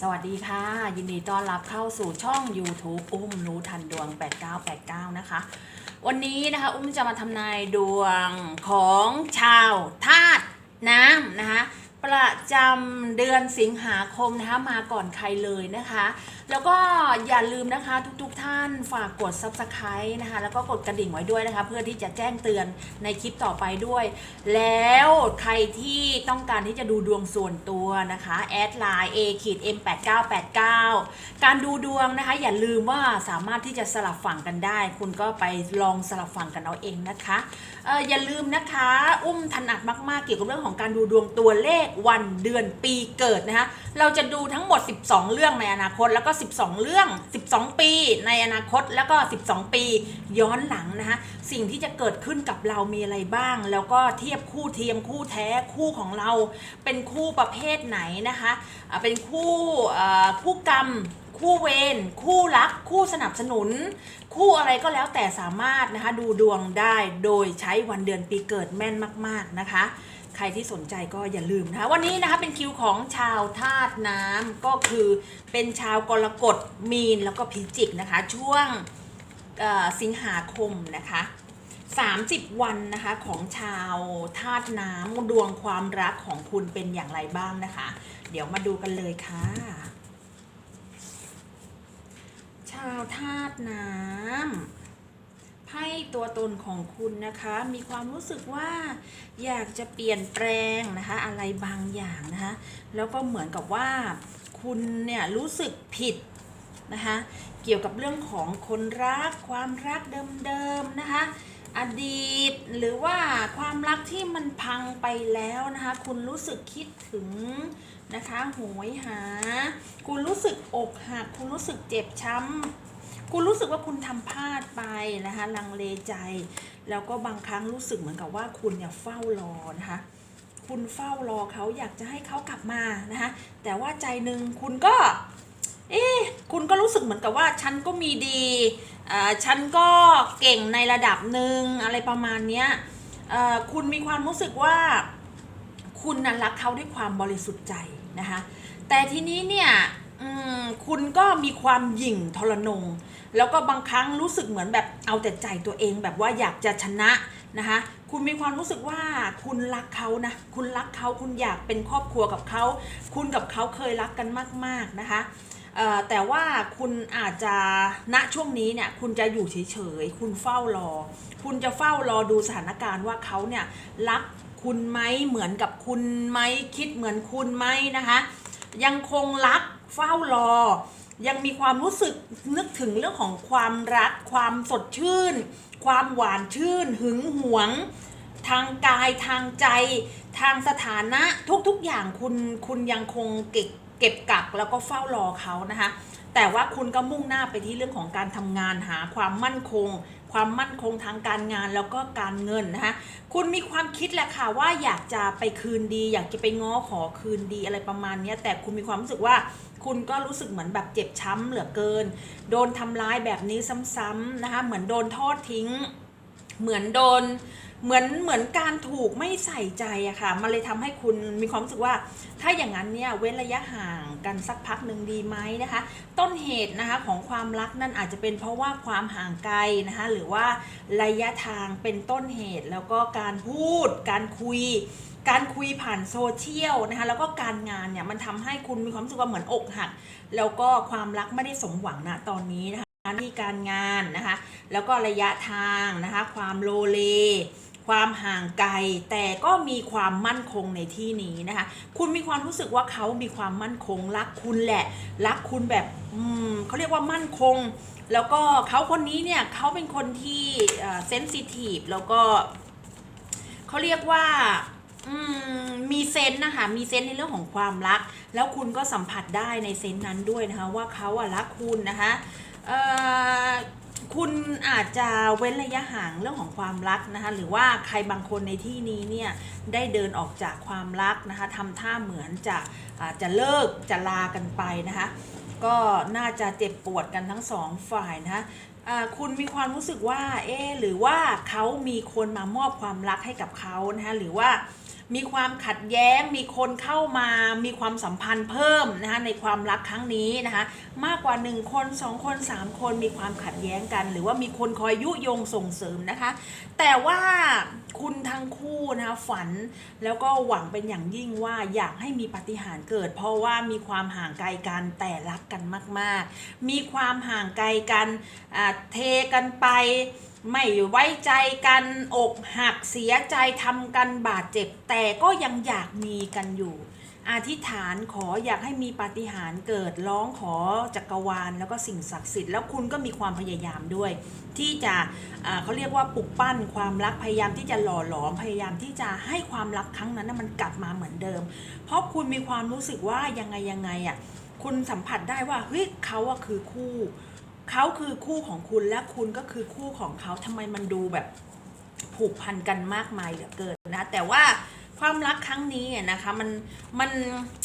สวัสดีค่ะ ยินดีต้อนรับเข้าสู่ช่อง YouTube อุ้มรู้ทันดวง 8989 นะคะ วันนี้นะคะ อุ้มจะมาทำนายดวงของชาวธาตุน้ำนะคะ ประจำเดือนสิงหาคมนะคะมาก่อนใครเลยนะคะ แล้วก็อย่าลืมนะคะทุกๆทท่านฝากกด Subscribe นะคะแล้วก็กดกระดิ่งไว้ด้วยนะคะ เพื่อที่จะแจ้งเตือนในคลิปต่อไปด้วย แล้วใครที่ต้องการที่จะดูดวงส่วนตัวนะคะแอดไลน์ a ขีด m 8 9 8 9การดูดวงนะคะอย่าลืมว่าสามารถที่จะสลับฝั่งกันได้ คุณก็ไปลองสลับฝั่งกันเอาเองนะคะอออย่าลืมนะคะ อุ้มถนัดมากๆเกี่ยวกับเรื่องของการดูดวงตัวเลขวันเดือนปีเกิดนะคะเราจะดูทั้งหมด 12 เรื่องในอนาคต แล้วก็ 12 เรื่อง 12 ปีในอนาคตแล้วก็ 12 ปีย้อนหลังนะคะสิ่งที่จะเกิดขึ้นกับเรามีอะไรบ้าง แล้วก็เทียบคู่เทียมคู่แท้คู่ของเรา เป็นคู่ประเภทไหนนะคะเป็นคู่คู่กรรมคู่เวรคู่รัก คู่สนับสนุน คู่อะไรก็แล้วแต่สามารถนะคะ ดูดวงได้โดยใช้วันเดือนปีเกิดแม่นมาก ๆ นะคะ ใครที่สนใจก็อย่าลืมนะคะวันนี้นะคะเป็นคิวของชาวธาตุน้ำก็คือเป็นชาวกรกฎมีนแล้วก็พิจิกนะคะ ช่วงสิงหาคมนะคะ30 วันนะคะของชาวธาตุน้ำดวงความรักของคุณเป็นอย่างไรบ้างนะคะ เดี๋ยวมาดูกันเลยค่ะ ชาวธาตุน้ำ ไพ่ตัวตนของคุณนะคะ มีความรู้สึกว่าอยากจะเปลี่ยนแปลงนะคะ อะไรบางอย่างนะคะ แล้วก็เหมือนกับว่าคุณเนี่ยรู้สึกผิดนะคะ เกี่ยวกับเรื่องของคนรัก ความรักเดิมๆนะคะ อดีตหรือว่าความรักที่มันพังไปแล้วนะคะ คุณรู้สึกคิดถึงนะคะโหยหา คุณรู้สึกอกหัก คุณรู้สึกเจ็บช้ำ คุณรู้สึกว่าคุณทำพลาดไปนะคะลังเลใจ แล้วก็บางครั้งรู้สึกเหมือนกับว่าคุณเนี่ยเฝ้ารอนะคะคุณเฝ้ารอเขาอยากจะให้เขากลับมานะคะแต่ว่าใจหนึ่งคุณก็ เอ๊คุณก็รู้สึกเหมือนกับว่าฉันก็มีดีอ่าฉันก็เก่งในระดับหนึ่งอะไรประมาณเนี้ยอ่อคุณมีความรู้สึกว่าคุณนั้นรักเขาด้วยความบริสุทธิ์ใจนะคะแต่ทีนี้เนี่ยอืมคุณก็มีความหยิ่งทรนง แล้วก็บางครั้งรู้สึกเหมือนแบบเอาแต่ใจตัวเองแบบว่าอยากจะชนะนะคะคุณมีความรู้สึกว่าคุณรักเขานะคุณรักเขาคุณอยากเป็นครอบครัวกับเขา คุณกับเขาเคยรักกันมาก ๆนะคะแต่ว่าคุณอาจจะณช่วงนี้เนี่ยคุณจะอยู่เฉยๆคุณเฝ้ารอ คุณจะเฝ้ารอดูสถานการณ์ว่าเขาเนี่ยรักคุณไหมเหมือนกับคุณไหมคิดเหมือนคุณไหมนะคะ ยังคงรักเฝ้ารอ ยังมีความรู้สึกนึกถึงเรื่องของความรัก ความสดชื่น ความหวานชื่น หึงหวง ทางกายทางใจ ทางสถานะทุกๆอย่างคุณคุณยังคงเก็บเก็บกักแล้วก็เฝ้ารอเขานะคะแต่ว่าคุณก็มุ่งหน้าไปที่เรื่องของการทำงานหาความมั่นคง ความมั่นคงทางการงานแล้วก็การเงินนะคะคุณมีความคิดแหละค่ะว่าอยากจะไปคืนดี อยากจะไปง้อขอคืนดีอะไรประมาณนี้แต่คุณมีความรู้สึกว่าคุณก็รู้สึกเหมือนแบบเจ็บช้ำเหลือเกิน โดนทำร้ายแบบนี้ซ้ำๆนะคะเหมือนโดนทอดทิ้ง เหมือนโดนเหมือนเหมือนการถูกไม่ใส่ใจอะค่ะ มันเลยทำให้คุณมีความรู้สึกว่า ถ้าอย่างนั้นเนี่ยเว้นระยะห่างกันสักพักหนึ่งดีไหมนะคะ ต้นเหตุนะคะของความรักนั่นอาจจะเป็นเพราะว่าความห่างไกลนะคะหรือว่าระยะทางเป็นต้นเหตุ แล้วก็การพูด การคุย การคุยผ่านโซเชียลนะคะแล้วก็การงานเนี่ยมันทำให้คุณมีความรู้สึกว่าเหมือนอกหัก แล้วก็ความรักไม่ได้สมหวังนะตอนนี้นะคะ หน้าที่การงานนะคะ แล้วก็ระยะทางนะคะ ความโลเล ความห่างไกล แต่ก็มีความมั่นคงในที่นี้นะคะ คุณมีความรู้สึกว่าเขามีความมั่นคงรักคุณแหละ รักคุณแบบอืมเขาเรียกว่ามั่นคง แล้วก็เขาคนนี้เนี่ยเขาเป็นคนที่เซนซิทีฟแล้วก็เขาเรียกว่าอืมมีเซนส์นะคะ มีเซนส์ในเรื่องของความรัก แล้วคุณก็สัมผัสได้ในเซนส์นั้นด้วยนะคะ ว่าเขาอะรักคุณนะคะ คุณอาจจะเว้นระยะห่างเรื่องของความรักนะคะหรือว่าใครบางคนในที่นี้เนี่ยได้เดินออกจากความรักนะคะทำท่าเหมือนจะจะเลิกจะลากันไปนะคะก็น่าจะเจ็บปวดกันทั้งสองฝ่ายนะคะคุณมีความรู้สึกว่าเอ๊หรือว่าเขามีคนมามอบความรักให้กับเขานะคะหรือว่า มีความขัดแย้ง มีคนเข้ามา มีความสัมพันธ์เพิ่มนะคะในความรักครั้งนี้นะคะมากกว่า 1 คน 2 คน 3 คนมีความขัดแย้งกัน หรือว่ามีคนคอยยุยงส่งเสริมนะคะ แต่ว่าคุณทั้งคู่นะคะฝันแล้วก็หวังเป็นอย่างยิ่งว่าอยากให้มีปาฏิหาริย์เกิด เพราะว่ามีความห่างไกลกันแต่รักกันมาก ๆ มีความห่างไกลกันเทกันไป ไม่ไว้ใจกันอกหักเสียใจทำกันบาดเจ็บ แต่ก็ยังอยากมีกันอยู่อธิษฐานขออยากให้มีปาฏิหาริย์เกิดร้องขอจักรวาลแล้วก็สิ่งศักดิ์สิทธิ์แล้วคุณก็มีความพยายามด้วย ที่จะอ่าเขาเรียกว่าปลุกปั้นความรักพยายามที่จะหล่อหลอมพยายามที่จะให้ความรักครั้งนั้นมันกลับมาเหมือนเดิม เพราะคุณมีความรู้สึกว่ายังไงยังไงอะคุณสัมผัสได้ว่าเฮ้ยเขาอะคือคู่ เขาคือคู่ของคุณและคุณก็คือคู่ของเขาทำไมมันดูแบบผูกพันกันมากมายเหลือเกินนะ แต่ว่าความรักครั้งนี้นะคะมันมัน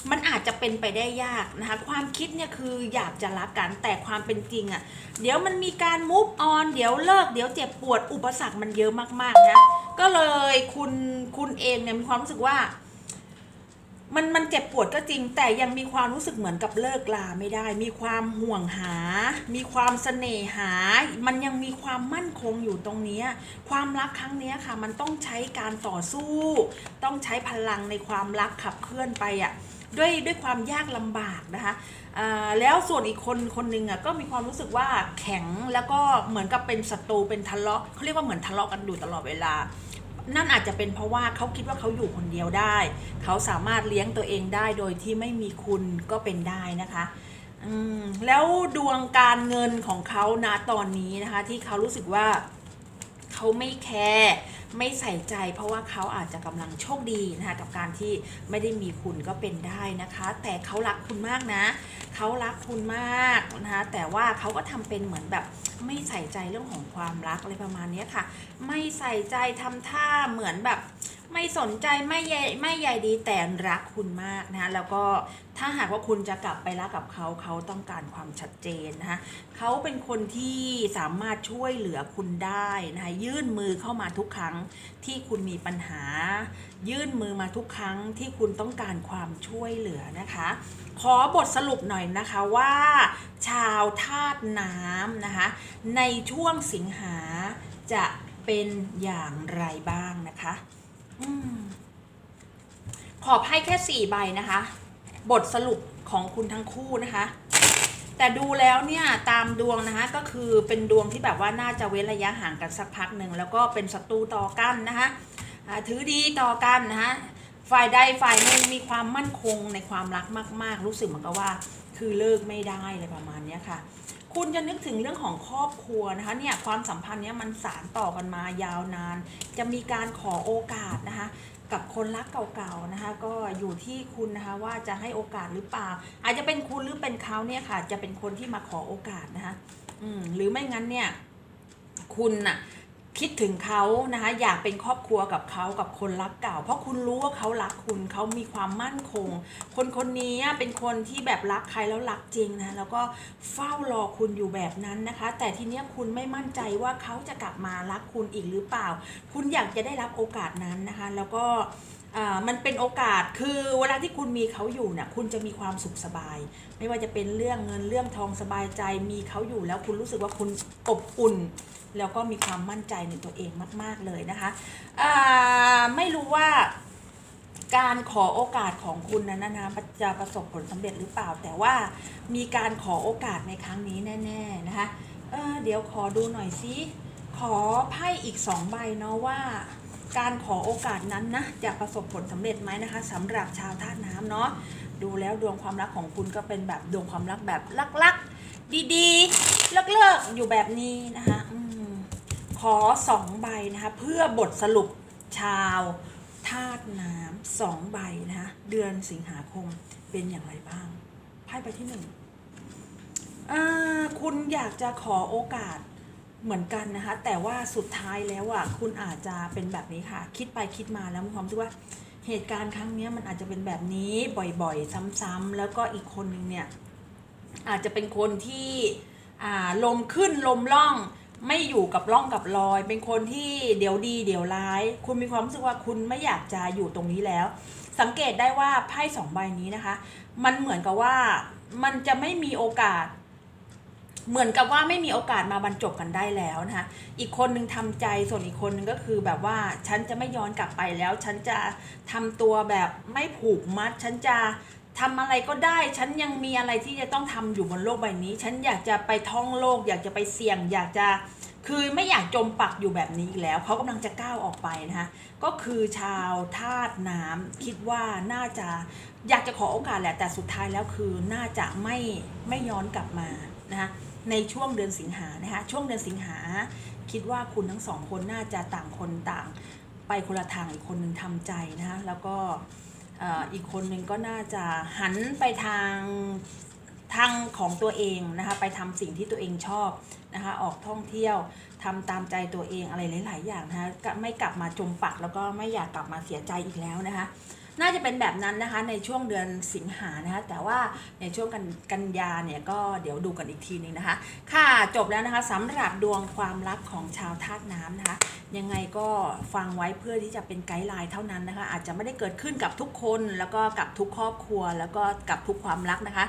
มันอาจจะเป็นไปได้ยากนะคะ ความคิดเนี่ยคืออยากจะรักกันแต่ความเป็นจริงอะ่ะ เดี๋ยวมันมีการ move on เดี๋ยวเลิก เดี๋ยวเจ็บปวดอุปสรรคมันเยอะมากๆนะก็เลยคุณคุณเองเนี่ยมีความรู้สึกว่า มันมันเจ็บปวดก็จริง แต่ยังมีความรู้สึกเหมือนกับเลิกลาไม่ได้ มีความห่วงหา มีความเสน่หา มันยังมีความมั่นคงอยู่ตรงนี้ ความรักครั้งนี้ค่ะ มันต้องใช้การต่อสู้ ต้องใช้พลังในความรักขับเคลื่อนไปอะ่ะด้วยด้วยความยากลำบากนะคะอ่าแล้วส่วนอีกคนคนหนึ่งอะก็มีความรู้สึกว่าแข็งแล้วก็เหมือนกับเป็นศัตรูเป็นทะเลาะเขาเรียกว่าเหมือนทะเลาะกันอยู่ตลอดเวลา นั่นอาจจะเป็นเพราะว่าเขาคิดว่าเขาอยู่คนเดียวได้ เขาสามารถเลี้ยงตัวเองได้โดยที่ไม่มีคุณก็เป็นได้นะคะแล้วดวงการเงินของเขานะตอนนี้นะคะ ที่เขารู้สึกว่าเขาไม่แคร์ไม่ใส่ใจ เพราะว่าเขาอาจจะกำลังโชคดีนะคะกับการที่ไม่ได้มีคุณก็เป็นได้นะคะ แต่เขารักคุณมากนะ เขารักคุณมากนะคะแต่ว่าเขาก็ทำเป็นเหมือนแบบ ไม่ใส่ใจเรื่องของความรักอะไรประมาณนี้ค่ะ ไม่ใส่ใจทำท่าเหมือนแบบ ไม่สนใจไม่ใยไม่ใยดีแต่รักคุณมากนะคะแล้วก็ถ้าหากว่าคุณจะกลับไปรักกับเขาเขาต้องการความชัดเจนนะคะเขาเป็นคนที่สามารถช่วยเหลือคุณได้นะคะยื่นมือเข้ามาทุกครั้งที่คุณมีปัญหา ยื่นมือมาทุกครั้งที่คุณต้องการความช่วยเหลือนะคะ ขอบทสรุปหน่อยนะคะว่า ชาวธาตุน้ำนะคะในช่วงสิงหาจะเป็นอย่างไรบ้างนะคะ ขอไพ่แค่สี่ใบนะคะ บทสรุปของคุณทั้งคู่นะคะ แต่ดูแล้วเนี่ยตามดวงนะคะก็คือเป็นดวงที่แบบว่าน่าจะเว้นระยะห่างกันสักพักหนึ่งแล้วก็เป็นศัตรูต่อกันนะคะถือดีต่อกันนะคะฝ่ายใดฝ่ายหนึ่งมีความมั่นคงในความรักมาก ๆ รู้สึกเหมือนกับว่า คือเลิกไม่ได้อะไรประมาณนี้ค่ะ คุณจะนึกถึงเรื่องของครอบครัวนะคะเนี่ยความสัมพันธ์เนี้ยมันสานต่อกันมายาวนาน จะมีการขอโอกาสนะคะกับคนรักเก่าๆนะคะก็อยู่ที่คุณนะคะว่าจะให้โอกาสหรือเปล่า อาจจะเป็นคุณหรือเป็นเขาเนี่ยค่ะ จะเป็นคนที่มาขอโอกาสนะคะอืมหรือไม่งั้นเนี่ย คุณน่ะ คิดถึงเขานะคะอยากเป็นครอบครัวกับเขากับคนรักเก่า เพราะคุณรู้ว่าเขารักคุณเขามีความมั่นคง คนคนนี้เป็นคนที่แบบรักใครแล้วรักจริงนะแล้วก็เฝ้ารอคุณอยู่แบบนั้นนะคะ แต่ทีเนี้ยคุณไม่มั่นใจว่าเขาจะกลับมารักคุณอีกหรือเปล่า คุณอยากจะได้รับโอกาสนั้นนะคะ แล้วก็ อ่ามันเป็นโอกาสคือเวลาที่คุณมีเขาอยู่เนี่ยคุณจะมีความสุขสบาย ไม่ว่าจะเป็นเรื่องเงินเรื่องทองสบายใจมีเขาอยู่แล้วคุณรู้สึกว่าคุณอบอุ่น แล้วก็มีความมั่นใจในตัวเองมาก ๆเลยนะคะอ่าไม่รู้ว่าการขอโอกาสของคุณนั้นนะนะจะประสบผลสำเร็จหรือเปล่า แต่ว่ามีการขอโอกาสในครั้งนี้แน่ ๆนะคะเเดี๋ยวขอดูหน่อยซิขอไพ่อีกสองใบเนาะว่า การขอโอกาสนั้นนะจะประสบผลสำเร็จไหมนะคะสำหรับชาวธาตุน้ำเนาะดูแล้วดวงความรักของคุณก็เป็นแบบดวงความรักแบบลักๆ ดีๆ เลิกๆ อยู่แบบนี้นะคะอขอสองใบนะคะเพื่อบทสรุปชาวธาตุน้ำสองใบนะคะเดือนสิงหาคมเป็นอย่างไรบ้างไพ่ใบที่หนึ่งคุณอยากจะขอโอกาส เหมือนกันนะคะ แต่ว่าสุดท้ายแล้วอะคุณอาจจะเป็นแบบนี้ค่ะ คิดไปคิดมาแล้วมีความรู้สึกว่าเหตุการณ์ครั้งนี้มันอาจจะเป็นแบบนี้บ่อยๆ ซ้ำๆแล้วก็อีกคนนึงเนี่ยอาจจะเป็นคนที่อาลมขึ้นลมล่องไม่อยู่กับร่องกับรอย เป็นคนที่เดี๋ยวดีเดี๋ยวร้าย คุณมีความรู้สึกว่าคุณไม่อยากจะอยู่ตรงนี้แล้ว สังเกตได้ว่าไพ่สองใบนี้นะคะ มันเหมือนกับว่ามันจะไม่มีโอกาส เหมือนกับว่าไม่มีโอกาสมาบรรจบกันได้แล้วนะคะอีกคนนึงทำใจส่วนอีกคนนึงก็คือแบบว่าฉันจะไม่ย้อนกลับไปแล้ว ฉันจะทำตัวแบบไม่ผูกมัด ฉันจะทำอะไรก็ได้ ฉันยังมีอะไรที่จะต้องทำอยู่บนโลกใบนี้ ฉันอยากจะไปท่องโลก อยากจะไปเสี่ยง อยากจะคือไม่อยากจมปักอยู่แบบนี้อีกแล้วเขากำลังจะก้าวออกไปนะคะก็คือชาวธาตุน้ำคิดว่าน่าจะอยากจะขอโอกาสแหละแต่สุดท้ายแล้วคือน่าจะไม่ไม่ย้อนกลับมานะคะ ในช่วงเดือนสิงหานะคะช่วงเดือนสิงหาคิดว่าคุณทั้งสองคนน่าจะต่างคนต่าง ไปคนละทางอีกคนหนึ่งทำใจนะคะแล้วก็อีกคนหนึ่งก็น่าจะหันไปทางทางของตัวเองนะคะไปทำสิ่งที่ตัวเองชอบนะคะออกท่องเที่ยวทำตามใจตัวเองอะไรหลาย ๆ อย่างนะคะไม่กลับมาจมปักแล้วก็ไม่อยากกลับมาเสียใจอีกแล้วนะคะ น่าจะเป็นแบบนั้นนะคะในช่วงเดือนสิงหานะคะแต่ว่าในช่วงกันกันยาเนี่ยก็เดี๋ยวดูกันอีกทีหนึงนะคะ ค่ะจบแล้วนะคะสำหรับดวงความรักของชาวธาตุน้ำนะคะยังไงก็ฟังไว้เพื่อที่จะเป็นไกด์ไลน์เท่านั้นนะคะ อาจจะไม่ได้เกิดขึ้นกับทุกคนแล้วก็กับทุกครอบครัว แล้วก็กับทุกความรักนะคะ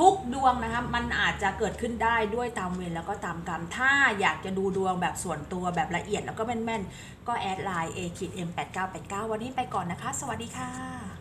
ทุกๆดวงนะคะ มันอาจจะเกิดขึ้นได้ด้วยตามเวรแล้วก็ตามกรรม ถ้าอยากจะดูดวงแบบส่วนตัวแบบละเอียดแล้วก็แม่นๆ ก็แอดไลน์ a คิด m 8 9 8 9วันนี้ไปก่อนนะคะ สวัสดีค่ะค่ะ